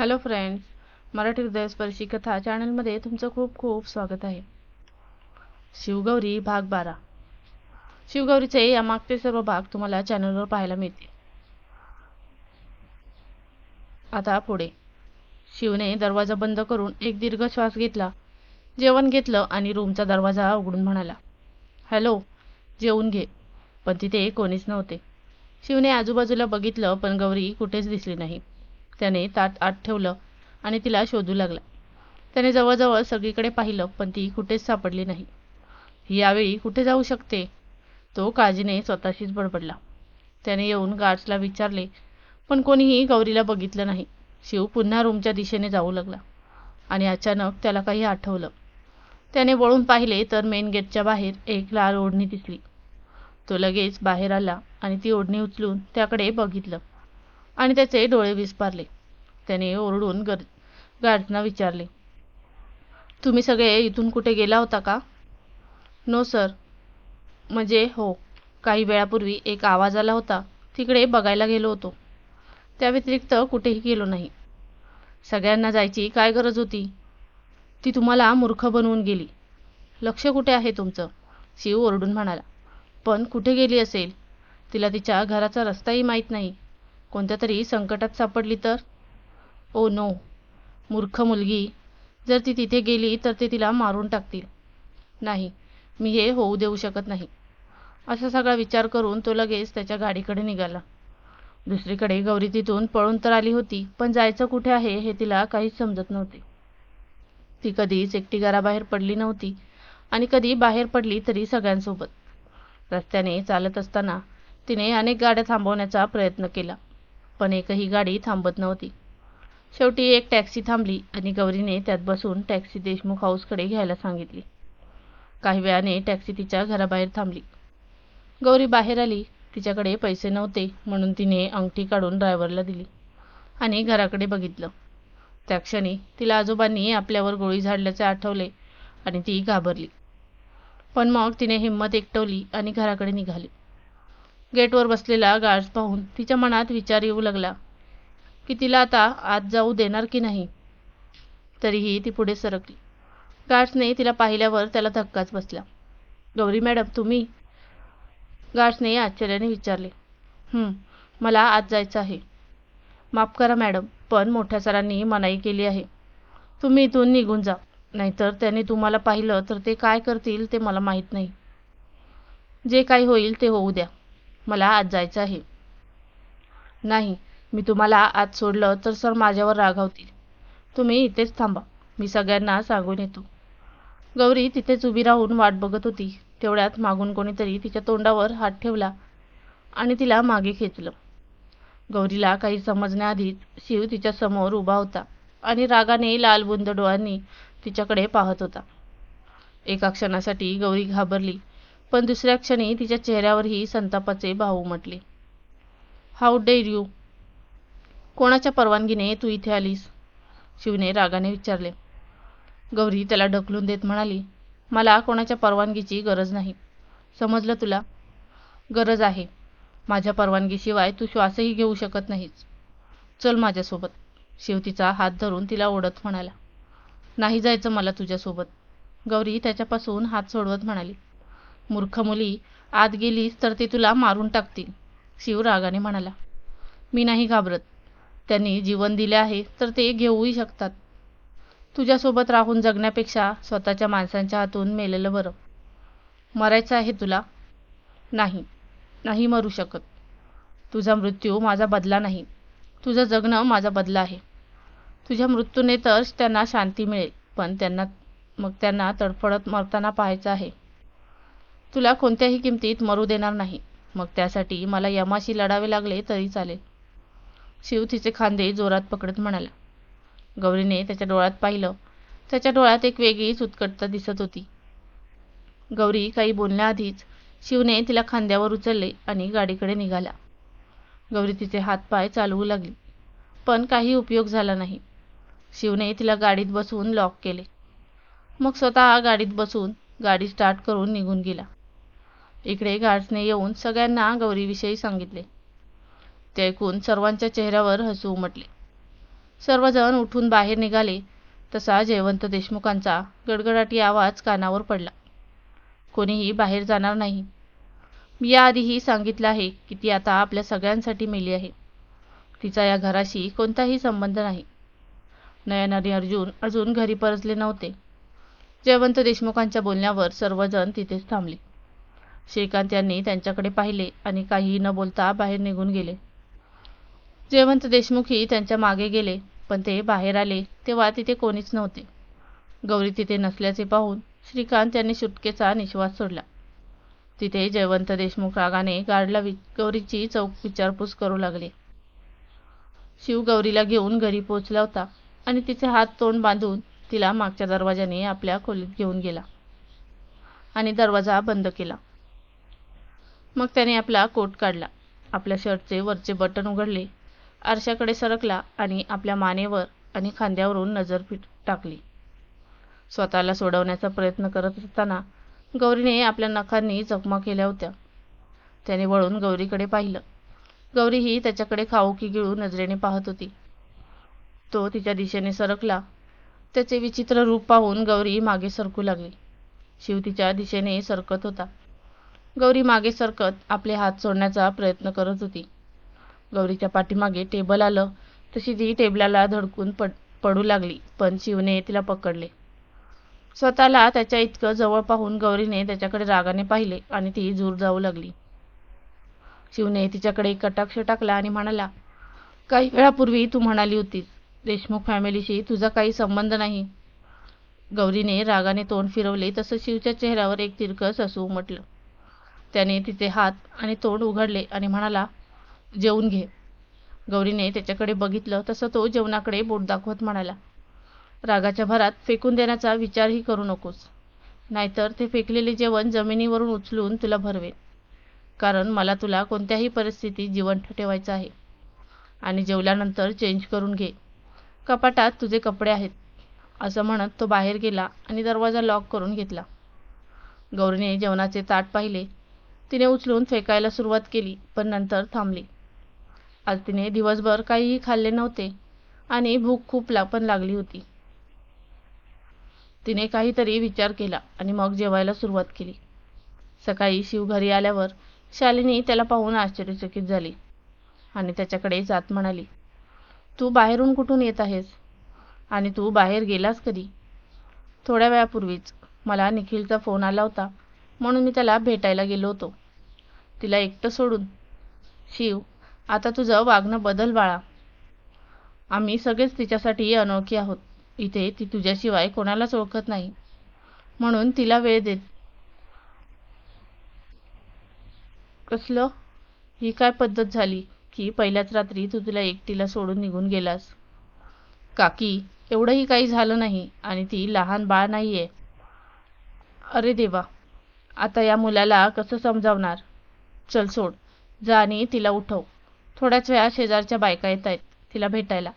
Hello friends Marathi हृदयस्पर्शी कथा चॅनलमध्ये तुमचं खूप खूप स्वागत आहे. शिवगौरी भाग बारा. शिवगौरीचे या मागचे सर्व भाग तुम्हाला चॅनलवर पाहायला मिळतील. आता पुढे. शिवने दरवाजा बंद करून एक दीर्घ श्वास घेतला. जेवण घेतलं आणि रूमचा दरवाजा उघडून म्हणाला हॅलो जेवून घे. पण तिथे कोणीच नव्हते. शिवने आजूबाजूला बघितलं पण गौरी कुठेच दिसली नाही. त्याने ताट आत ठेवलं आणि तिला शोधू लागला. त्याने जवळजवळ सगळीकडे पाहिलं पण ती कुठेच सापडली नाही. यावेळी कुठे जाऊ शकते? तो काळजीने स्वतःशीच बडबडला. त्याने येऊन गार्ड्सला विचारले पण कोणीही गौरीला बघितलं नाही. शिव पुन्हा रूमच्या दिशेने जाऊ लागला आणि अचानक त्याला काही आठवलं. त्याने वळून पाहिले तर मेन गेटच्या बाहेर एक लाल ओढणी दिसली. तो लगेच बाहेर आला आणि ती ओढणी उचलून त्याकडे बघितलं आणि त्याचे डोळे विस्पारले. त्याने ओरडून गर गार्डना विचारले. तुम्ही सगळे इथून कुठे गेला होता का? No sir. म्हणजे हो काही वेळापूर्वी एक आवाज आला होता. तिकडे बघायला गेलो होतो. त्या व्यतिरिक्त कुठेही गेलो नाही. सगळ्यांना जायची काय गरज होती? ती तुम्हाला मूर्ख बनवून गेली. लक्ष कुठे आहे तुमचं? शिव ओरडून म्हणाला. पण कुठे गेली असेल? तिला तिच्या घराचा रस्ताही माहीत नाही. कोणत्या तरी संकटात सापडली तर? Oh no. मूर्ख मुलगी. जर ती तिथे गेली तर ते तिला मारून टाकतील. नाही मी हे होऊ देऊ शकत नाही. असा सगळा विचार करून तो लगेच त्याच्या गाडीकडे निघाला. दुसरीकडे गौरी तिथून पळून तर आली होती पण जायचं कुठे आहे हे तिला काहीच समजत नव्हते. ती कधीच एकटी घराबाहेर पडली नव्हती आणि कधी बाहेर पडली तरी सगळ्यांसोबत. रस्त्याने चालत असताना तिने अनेक गाड्या थांबवण्याचा प्रयत्न केला पण एकही गाडी थांबत नव्हती. शेवटी एक टॅक्सी थांबली आणि गौरीने त्यात बसून टॅक्सी देशमुख हाऊसकडे घ्यायला सांगितली. काही वेळाने टॅक्सी तिच्या घराबाहेर थांबली. गौरी बाहेर आली. तिच्याकडे पैसे नव्हते म्हणून तिने अंगठी काढून ड्रायव्हरला दिली आणि घराकडे बघितलं. त्या क्षणी तिला आजोबांनी आपल्यावर गोळी झाडल्याचे आठवले आणि ती घाबरली. पण मग तिने हिंमत एकटवली आणि घराकडे निघाली. गेटवर बसलेला गार्ड्स पाहून तिच्या मनात विचार येऊ लागला. की तिला आता आत जाऊ देणार की नाही? तरीही ती पुढे सरकली. गार्ड्सने तिला पाहिल्यावर त्याला धक्काच बसला. गौरी मॅडम तुम्ही? गार्ड्सने आश्चर्याने विचारले. मला आत जायचं आहे. माफ करा मॅडम पण मोठ्या सरांनी मनाई केली आहे. तुम्ही इथून निघून जा. नाहीतर त्यांनी तुम्हाला पाहिलं तर ते काय करतील ते मला माहीत नाही. जे काही होईल ते होऊ द्या. मला आत जायचं आहे. नाही मी तुम्हाला आत सोडलं तर सर माझ्यावर रागावतील. तुम्ही इथेच थांबा. मी सगळ्यांना सांगून येतो. गौरी तिथेच उभी राहून वाट बघत होती. तेवढ्यात मागून कोणीतरी तिच्या तोंडावर हात ठेवला आणि तिला मागे खेचलं. गौरीला काही समजण्याआधीच शिव तिच्या समोर उभा होता आणि रागाने लालबुंद डोळ्यांनी तिच्याकडे पाहत होता. एका क्षणासाठी गौरी घाबरली पण दुसऱ्या क्षणी तिच्या चेहऱ्यावरही संतापाचे भाव उमटले. हाऊ डेर यू कोणाच्या परवानगीने तू इथे आलीस? शिवने रागाने विचारले. गौरी त्याला ढकलून देत म्हणाली मला कोणाच्या परवानगीची गरज नाही. समजलं तुला? गरज आहे. माझ्या परवानगीशिवाय तू श्वासही घेऊ शकत नाहीस. चल माझ्यासोबत. शिव तिचा हात धरून तिला ओढत म्हणाला. नाही जायचं मला तुझ्यासोबत. गौरी त्याच्यापासून हात सोडवत म्हणाली. मूर्ख मुली आत गेलीस तर ते तुला मारून टाकतील. शिव रागाने म्हणाला. मी नाही घाबरत. त्यांनी जीवन दिले आहे तर ते घेऊही शकतात. तुझ्यासोबत राहून जगण्यापेक्षा स्वतःच्या माणसांच्या हातून मेलेलं बरं. मरायचं आहे तुला? नाही. नाही मरू शकत. तुझा मृत्यू माझा बदला नाही. तुझं जगणं माझा बदला आहे. तुझ्या मृत्यूने तर त्यांना शांती मिळेल पण त्यांना मग त्यांना तडफडत मरताना पाहायचं आहे. तुला कोणत्याही किमतीत मरू देणार नाही. मग त्यासाठी मला यमाशी लढावे लागले तरी चालेल. शिव तिचे खांदे जोरात पकडत म्हणाला. गौरीने त्याच्या डोळ्यात पाहिलं. त्याच्या डोळ्यात एक वेगळीच उत्कटता दिसत होती. गौरी काही बोलण्याआधीच शिवने तिला खांद्यावर उचलले आणि गाडीकडे निघाला. गौरी तिचे हातपाय चालवू लागली पण काही उपयोग झाला नाही. शिवने तिला गाडीत बसवून लॉक केले. मग स्वतः गाडीत बसून गाडी स्टार्ट करून निघून गेला. इकडे गार्ड्सने येऊन सगळ्यांना गौरीविषयी सांगितले. ते ऐकून सर्वांच्या चेहऱ्यावर हसू उमटले. सर्वजण उठून बाहेर निघाले तसा जयवंत देशमुखांचा गडगडाटी आवाज कानावर पडला. कोणीही बाहेर जाणार नाही. मी याआधीही सांगितलं आहे की ती आता आपल्या सगळ्यांसाठी मेली आहे. तिचा या घराशी कोणताही संबंध नाही. नयन आणि अर्जुन अजून घरी परतले नव्हते. जयवंत देशमुखांच्या बोलण्यावर सर्वजण तिथेच थांबले. श्रीकांत यांनी त्यांच्याकडे पाहिले आणि काहीही न बोलता बाहेर निघून गेले. जयवंत देशमुखी त्यांच्या मागे गेले पण ते बाहेर आले तेव्हा तिथे कोणीच नव्हते. गौरी तिथे नसल्याचे पाहून श्रीकांत यांनी सुटकेचा निश्वास सोडला. तिथे जयवंत देशमुख रागाने गार्डला वि गौरीची चौक विचारपूस करू लागले. शिव गौरीला घेऊन घरी पोचला होता आणि तिचे हात तोंड बांधून तिला मागच्या दरवाजाने आपल्या खोलीत घेऊन गेला आणि दरवाजा बंद केला. मग त्याने आपला कोट काढला. आपल्या शर्टचे वरचे बटन उघडले. आरशाकडे सरकला आणि आपल्या मानेवर आणि खांद्यावरून नजर फिट टाकली. स्वतःला सोडवण्याचा प्रयत्न करत असताना गौरीने आपल्या नखांनी जखमा केल्या होत्या. त्याने वळून गौरीकडे पाहिलं. गौरीही त्याच्याकडे खाऊ की गिळू नजरेने पाहत होती. तो तिच्या दिशेने सरकला. त्याचे विचित्र रूप पाहून गौरी मागे सरकू लागली. शिव तिच्या दिशेने सरकत होता. गौरी मागे सरकत आपले हात सोडण्याचा प्रयत्न करत होती. गौरीच्या पाठीमागे टेबल आलं. तशी ती टेबलाला धडकून पड पडू लागली पण शिवने तिला पकडले. स्वतःला त्याच्या इतकं जवळ पाहून गौरीने त्याच्याकडे रागाने पाहिले आणि ती जूर जाऊ लागली. शिवने तिच्याकडे कटाक्ष टाकला आणि म्हणाला काही वेळापूर्वी तू म्हणाली होतीस देशमुख फॅमिलीशी तुझा काही संबंध नाही. गौरीने रागाने तोंड फिरवले तसं शिवच्या चेहऱ्यावर एक तिरकस असू उमटलं. त्याने तिचे हात आणि तोंड उघडले आणि म्हणाला जेवून घे. गौरीने त्याच्याकडे बघितलं तसं तो जेवणाकडे बोट दाखवत म्हणाला रागाच्या भरात फेकून देण्याचा विचारही करू नकोस. नाहीतर ते फेकलेले जेवण जमिनीवरून उचलून तुला भरवेन. कारण मला तुला कोणत्याही परिस्थितीत जिवंत ठेवायचं आहे. आणि जेवल्यानंतर चेंज करून घे. कपाटात तुझे कपडे आहेत. असं म्हणत तो बाहेर गेला आणि दरवाजा लॉक करून घेतला. गौरीने जेवणाचे ताट पाहिले. तिने उचलून फेकायला सुरुवात केली पण नंतर थांबली. आज तिने दिवसभर काहीही खाल्ले नव्हते आणि भूक खूप ला पण लागली होती. तिने काहीतरी विचार केला आणि मग जेवायला सुरुवात केली. सकाळी शिव घरी आल्यावर शालिनी त्याला पाहून आश्चर्यचकित झाली आणि त्याच्याकडे जात म्हणाली तू बाहेरून कुठून येत आहेस? आणि तू बाहेर गेलास कधी? थोड्या वेळापूर्वीच मला निखिलचा फोन आला होता म्हणून मी त्याला भेटायला गेलो होतो. तिला एकटं सोडून शिव आता तुझं वागणं बदल बाळा. आम्ही सगळेच तिच्यासाठी अनोळखी आहोत. इथे ती तुझ्याशिवाय कोणालाच ओळखत नाही. म्हणून तिला वेळ देत कसलं? ही काय पद्धत झाली की पहिल्याच रात्री तू तिला एकटीला सोडून निघून गेलास? काकी एवढंही काही झालं नाही आणि ती लहान बाळ नाही आहे अरे देवा. आता या मुलाला कसं समजावणार? चल सोड. जा आणि तिला उठव. थोड्याच वेळा शेजारच्या बायका येत आहेत तिला भेटायला.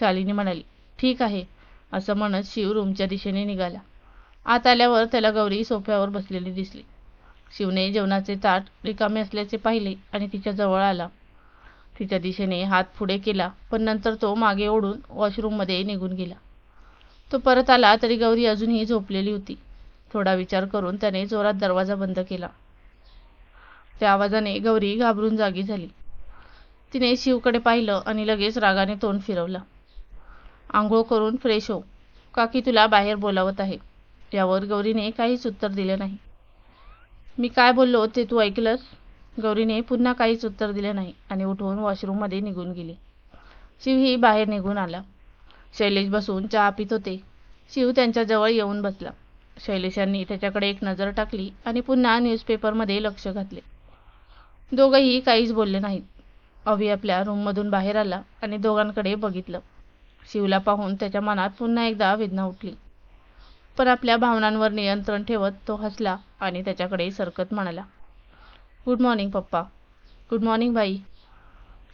शालिनी म्हणाली ठीक आहे असं म्हणत शिव रूमच्या दिशेने निघाला. आत आल्यावर त्याला गौरी सोफ्यावर बसलेली दिसली. शिवने जेवणाचे ताट रिकामे असल्याचे पाहिले आणि तिच्या जवळ आला. तिच्या दिशेने हात पुढे केला पण नंतर तो मागे ओढून वॉशरूममध्ये निघून गेला. तो परत आला तरी गौरी अजूनही झोपलेली होती. थोडा विचार करून त्याने जोरात दरवाजा बंद केला. त्या आवाजाने गौरी घाबरून जागी झाली. तिने शिवकडे पाहिलं आणि लगेच रागाने तोंड फिरवलं. आंघोळ करून फ्रेश हो. काकी तुला बाहेर बोलावत आहे. यावर गौरीने काहीच उत्तर दिले नाही. मी काय बोललो ते तू ऐकलंस? गौरीने पुन्हा काहीच उत्तर दिले नाही आणि उठवून वॉशरूममध्ये निघून गेली. शिवही बाहेर निघून आला. शैलेश बसून चहा पित होते. शिव त्यांच्याजवळ येऊन बसला. शैलेशांनी त्याच्याकडे एक नजर टाकली आणि पुन्हा न्यूजपेपरमध्ये लक्ष घातले. दोघंही काहीच बोलले नाहीत. अभि आपल्या रूममधून बाहेर आला आणि दोघांकडे बघितलं. शिवला पाहून त्याच्या मनात पुन्हा एकदा वेदना उठली. पण आपल्या भावनांवर नियंत्रण ठेवत तो हसला आणि त्याच्याकडे सरकत म्हणाला गुड मॉर्निंग पप्पा. गुड मॉर्निंग भाई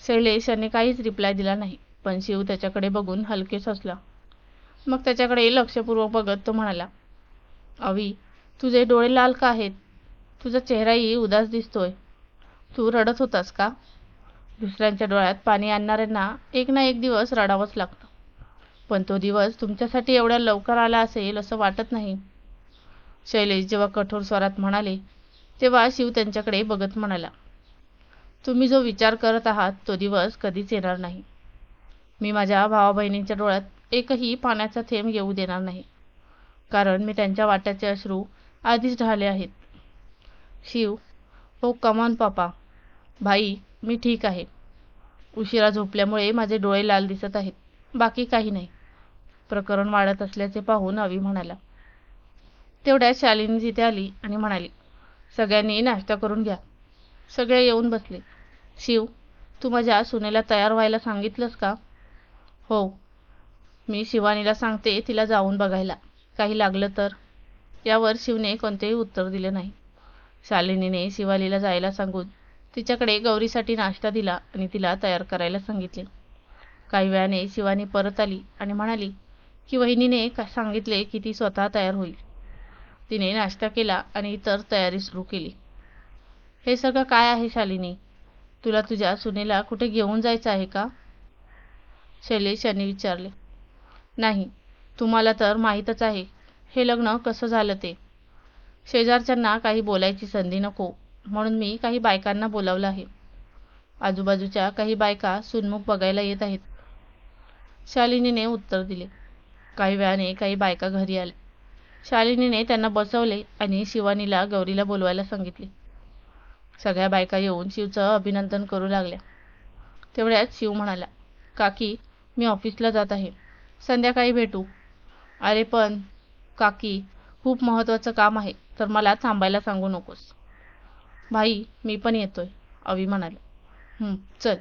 शैलेश याने काहीच रिप्लाय दिला नाही पण शिव त्याच्याकडे बघून हलकेच हसला. मग त्याच्याकडे लक्षपूर्वक बघत तो म्हणाला अवी तुझे डोळे लाल का आहेत? तुझा चेहराही उदास दिसतोय. तू रडत होतास का? दुसऱ्यांच्या डोळ्यात पाणी आणणाऱ्यांना एक ना एक दिवस रडावंच लागतं. पण तो दिवस तुमच्यासाठी एवढ्या लवकर आला असेल असं वाटत नाही. शैलेश जेव्हा कठोर स्वरात म्हणाले तेव्हा शिव त्यांच्याकडे बघत म्हणाला तुम्ही जो विचार करत आहात तो दिवस कधीच येणार नाही. मी माझ्या भावा बहिणींच्या डोळ्यात एकही पाण्याचा थेंब येऊ देणार नाही. कारण मी त्यांच्या वाट्याचे अश्रू आधीच ढाले आहेत. शिव हो, ओ कमॉन पापा भाई मी ठीक आहे. उशिरा झोपल्यामुळे माझे डोळे लाल दिसत आहेत. बाकी काही नाही. प्रकरण वाढत असल्याचे पाहून अवी म्हणाला. तेवढ्यात शालिनी तिथे आली आणि म्हणाली सगळ्यांनी नाश्ता करून घ्या. सगळे येऊन बसले. शिव तू माझ्या सुनेला तयार व्हायला सांगितलंस का? हो. मी शिवानीला सांगते तिला जाऊन बघायला. काही लागलं तर. यावर शिवने कोणतेही उत्तर दिले नाही. शालिनीने शिवालीला जायला सांगून तिच्याकडे गौरीसाठी नाश्ता दिला आणि तिला तयार करायला सांगितले. काही वेळाने शिवानी परत आली आणि म्हणाली की वहिनीने का सांगितले की ती स्वतः तयार होईल. तिने नाश्ता केला आणि इतर तयारी सुरू केली. हे सगळं काय आहे शालिनी? तुला तुझ्या सुनेला कुठे घेऊन जायचं आहे का? शैलेश यांनी विचारले. नाही तुम्हाला तर माहीतच आहे. हे लग्न कसं झालं ते? शेजारच्यांना काही बोलायची संधी नको. म्हणून मी काही बायकांना बोलावलं आहे. आजूबाजूच्या काही बायका सुनमुख बघायला येत आहेत. शालिनीने उत्तर दिले. काही वेळाने काही बायका घरी आल्या. शालिनीने त्यांना बसवले आणि शिवानीला गौरीला बोलवायला सांगितले. सगळ्या बायका येऊन शिवचं अभिनंदन करू लागल्या. तेवढ्यात शिव म्हणाला काकी मी ऑफिसला जात आहे. संध्याकाळी भेटू. अरे पण काकी खूप महत्त्वाचं काम आहे तर मला थांबायला सांगू नकोस. भाई मी पण येतोय अवी म्हणाले. चल.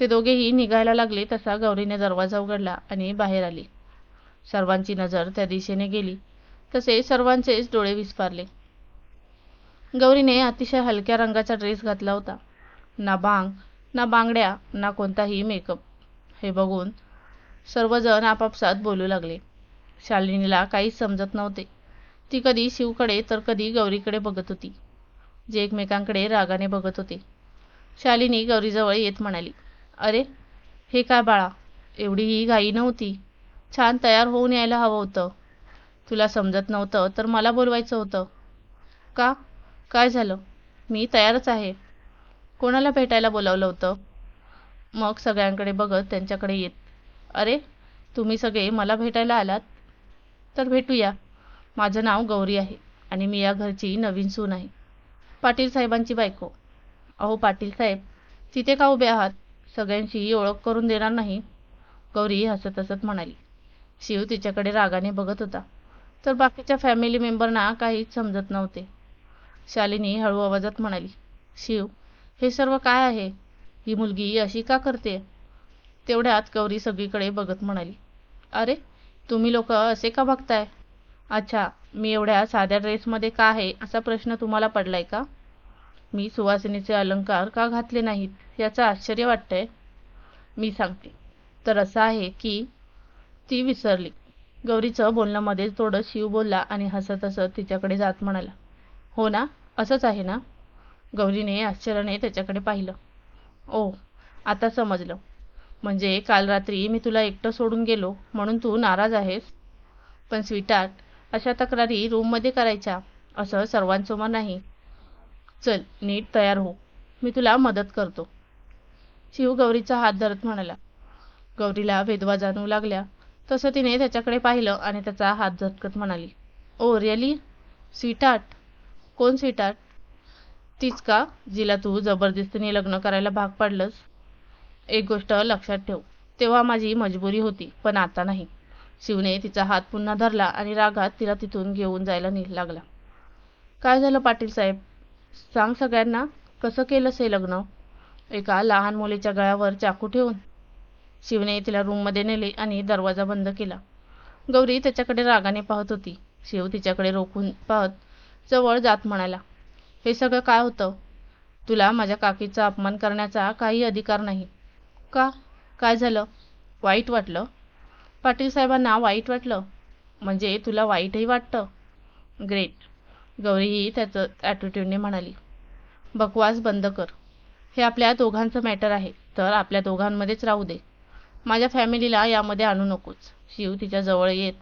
ते दोघेही निघायला लागले तसा गौरीने दरवाजा उघडला आणि बाहेर आली. सर्वांची नजर त्या दिशेने गेली. तसे सर्वांचेच डोळे विस्फारले. गौरीने अतिशय हलक्या रंगाचा ड्रेस घातला होता. ना बांग ना बांगड्या ना कोणताही मेकअप. हे बघून सर्वजण आपापसात बोलू लागले. शालिनीला काहीच समजत नव्हते. ती कधी शिवकडे तर कधी गौरीकडे बघत होती. जे एकमेकांकडे रागाने बघत होते. शालिनी गौरीजवळ येत म्हणाली अरे हे काय बाळा? एवढी ही घाई नव्हती. छान तयार होऊन यायला हवं होतं. तुला समजत नव्हतं तर मला बोलवायचं होतं. का? काय झालं? मी तयारच आहे. कोणाला भेटायला बोलावलं होतं? मग सगळ्यांकडे बघत त्यांच्याकडे येत. अरे तुम्ही सगळे मला भेटायला आलात? तर भेटूया. माझं नाव गौरी आहे आणि मी या घरची नवीन सून आहे. पाटील साहेबांची बायको. अहो पाटील साहेब तिथे का उभे आहात सगळ्यांशी ओळख करून देणार नाही. गौरी हसत हसत म्हणाली. शिव तिच्याकडे रागाने बघत होता. तर बाकीच्या फॅमिली मेंबरना काहीच समजत नव्हते. शालिनी हळू आवाजात म्हणाली शिव हे सर्व काय आहे? ही मुलगी अशी का करते? तेवढ्यात गौरी सगळीकडे बघत म्हणाली अरे तुम्ही लोक असे का बघताय? अच्छा मी एवढ्या साध्या ड्रेसमध्ये का आहे असा प्रश्न तुम्हाला पडलाय का? मी सुवासिनीचे अलंकार का घातले नाहीत याचं आश्चर्य वाटतंय. मी सांगते. तर असं आहे की ती विसरली. गौरीचं बोलण्यामध्ये थोडं शिव बोलला आणि हसत हसत तिच्याकडे जात म्हणाला हो ना असंच आहे ना? गौरीने आश्चर्याने त्याच्याकडे पाहिलं. ओ आता समजलं. म्हणजे काल रात्री मी तुला एकटं सोडून गेलो म्हणून तू नाराज आहेस? पण स्वीटार्ट अशा तक्रारी रूममध्ये करायच्या असं सर्वांसमोर नाही चल नीट तयार हो. मी तुला मदत करतो. शिव गौरीचा हात धरत म्हणाला. गौरीला भेदवा जाणवू लागल्या. तसं तिने त्याच्याकडे पाहिलं आणि त्याचा हात झटकत म्हणाली. ओ रिअली स्वीटार्ट कोण स्वीटार्ट तीच का जिला तू जबरदस्तीने लग्न करायला भाग पाडलंस? एक गोष्ट लक्षात ठेव. तेव्हा माझी मजबुरी होती पण आता नाही. शिवने तिचा हात पुन्हा धरला आणि रागात तिला तिथून घेऊन जायला लागला. काय झालं पाटील साहेब? सांग सगळ्यांना. कसं केलंस हे लग्न? एका लहान मुलीच्या गळ्यावर चाकू ठेवून. शिवने तिला रूममध्ये नेले आणि दरवाजा बंद केला. गौरी त्याच्याकडे रागाने पाहत होती. शिव तिच्याकडे रोखून पाहत जवळ जात म्हणाला हे सगळं काय होतं? तुला माझ्या काकीचा अपमान करण्याचा काही अधिकार नाही. का? काय झालं? वाईट वाटलं? पाटील साहेबांना वाईट वाटलं. म्हणजे तुला वाईटही वाटतं. ग्रेट गौरीही त्याचं ॲटिट्यूडने म्हणाली. बकवास बंद कर. हे आपल्या दोघांचं मॅटर आहे. तर आपल्या दोघांमध्येच राहू दे. माझ्या फॅमिलीला यामध्ये आणू नकोच शिव तिच्या जवळ येत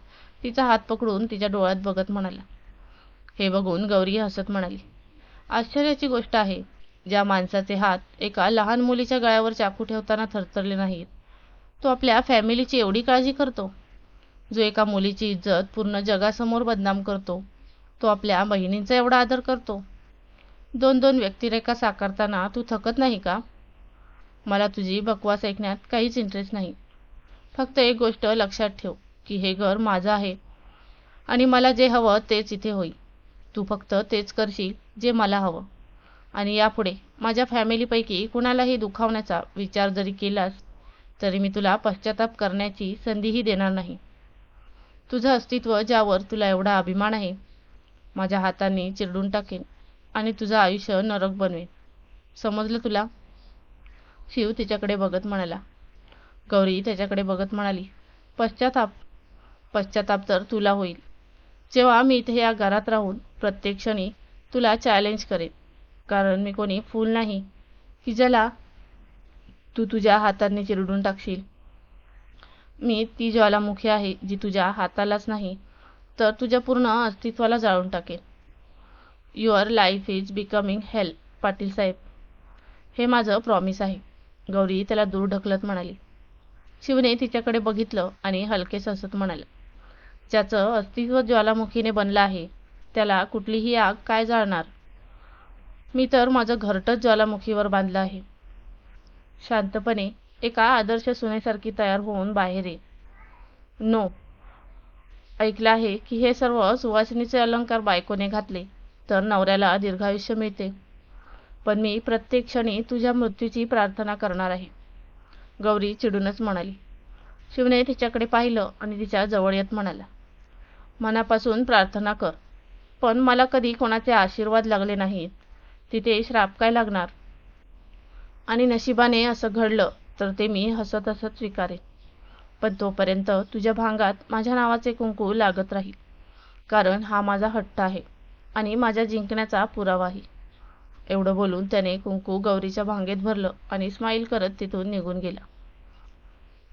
तिचा हात पकडून तिच्या डोळ्यात बघत म्हणाला. हे बघून गौरी हसत म्हणाली. आश्चर्याची गोष्ट आहे. ज्या माणसाचे हात एका लहान मुलीच्या गळ्यावर चाकू ठेवताना थरथरले नाहीत तो आपल्या फॅमिलीची एवढी काळजी करतो. जो एका मुलीची इज्जत पूर्ण जगासमोर बदनाम करतो तो आपल्या बहिणींचा एवढा आदर करतो. दोन दोन व्यक्तिरेखा साकारताना तू थकत नाही का? मला तुझी बकवास ऐकण्यात काहीच इंटरेस्ट नाही. फक्त एक गोष्ट लक्षात ठेव की हे घर माझं आहे. आणि मला जे हवं तेच इथे होईल. तू फक्त तेच करशील जे मला हवं. आणि यापुढे माझ्या फॅमिलीपैकी कुणालाही दुखावण्याचा विचार जरी केलास तरी मी तुला पश्चाताप करण्याची संधीही देणार नाही. तुझं अस्तित्व ज्यावर तुला एवढा अभिमान आहे माझ्या हातांनी चिरडून टाकेन आणि तुझं आयुष्य नरक बनवेन. समजलं तुला? शिव तिच्याकडे बघत म्हणाला. गौरी त्याच्याकडे बघत म्हणाली पश्चाताप पश्चाताप तर तुला होईल. जेव्हा मी इथे या घरात राहून प्रत्येक क्षणी तुला चॅलेंज करेन. कारण मी कोणी फूल नाही. की ज्याला तू तुझ्या हाताने चिरडून टाकशील. मी ती ज्वालामुखी आहे जी तुझ्या हातालाच नाही तर तुझ्या पूर्ण अस्तित्वाला जाळून टाकेल. Your life is becoming help Patil साहेब. हे माझं प्रॉमिस आहे. गौरी त्याला दूर ढकलत म्हणाली. शिवने तिच्याकडे बघितलं आणि हलके हसत म्हणाले ज्याचं अस्तित्व ज्वालामुखीने बनलं आहे त्याला कुठलीही आग काय जाळणार? मी तर माझं घरटच ज्वालामुखीवर बांधलं आहे. शांतपणे एका आदर्श सुनेसारखी तयार होऊन बाहेर ये. नो. ऐकलं आहे की हे सर्व सुवासिनीचे अलंकार बायकोने घातले तर नवऱ्याला दीर्घायुष्य मिळते. पण मी प्रत्येक क्षणी तुझ्या मृत्यूची प्रार्थना करणार आहे. गौरी चिडूनच म्हणाली. शिवने तिच्याकडे पाहिलं आणि तिच्या जवळ येत म्हणाला मनापासून प्रार्थना कर. पण मला कधी कोणाचे आशीर्वाद लागले नाहीत. तिथे श्राप काय लागणार? आणि नशिबाने असं घडलं तर ते मी हसत हसत स्वीकारेन. पण तोपर्यंत तुझ्या भांगात माझ्या नावाचे कुंकू लागत राहील कारण हा माझा हट्ट आहे आणि माझ्या जिंकण्याचा पुरावाही एवढं बोलून त्याने कुंकू गौरीच्या भांगेत भरलं आणि स्माईल करत तिथून निघून गेला.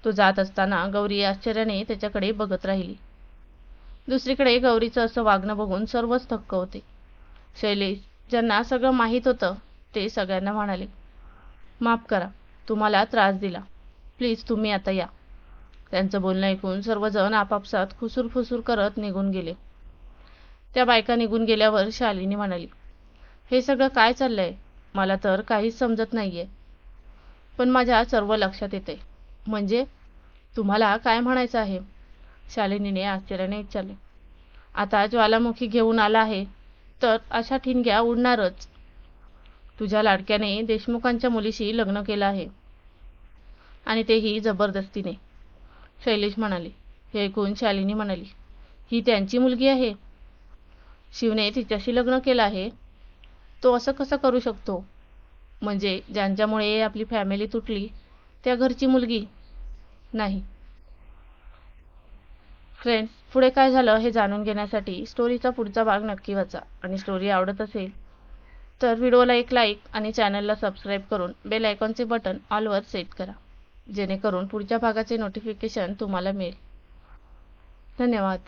तो जात असताना गौरी आश्चर्याने त्याच्याकडे बघत राहिली. दुसरीकडे गौरीचं असं वागणं बघून सर्वच थक्क होते. शैलेश ज्यांना सगळं माहीत होतं ते सगळ्यांना म्हणाले माफ करा. तुम्हाला त्रास दिला. प्लीज तुम्ही आता या. त्यांचं बोलणं ऐकून सर्वजण आपापसात खुसूर फुसूर करत निघून गेले. त्या बायका निघून गेल्यावर शालिनी म्हणाली हे सगळं काय चाललंय? मला तर काहीच समजत नाहीये. पण माझ्या सर्व लक्षात येते. म्हणजे तुम्हाला काय म्हणायचं आहे? शालिनीने आश्चर्याने विचारले आता ज्वालामुखी घेऊन आला आहे तर अशा ठिणग्या उडणारच. तुझ्या लाडक्याने देशमुखांच्या मुलीशी लग्न केलं आहे. आणि तेही जबरदस्तीने. शैलेश म्हणाले हे ऐकून शालिनी म्हणाली ही त्यांची मुलगी आहे. शिवने तिच्याशी लग्न केलं आहे. तो असं कसं करू शकतो? म्हणजे ज्यांच्यामुळे आपली फॅमिली तुटली त्या घरची मुलगी? नाही. फ्रेंड्स पुढे काय झालं हे जाणून घेण्यासाठी स्टोरीचा पुढचा भाग नक्की वाचा. आणि स्टोरी आवडत असेल तर व्हिडिओला एक लाईक आणि चॅनलला सबस्क्राईब करून बेल आयकॉनचे बटन ऑलवर सेट करा जेणेकरून पुढच्या भागाचे नोटिफिकेशन तुम्हाला मिळेल. धन्यवाद.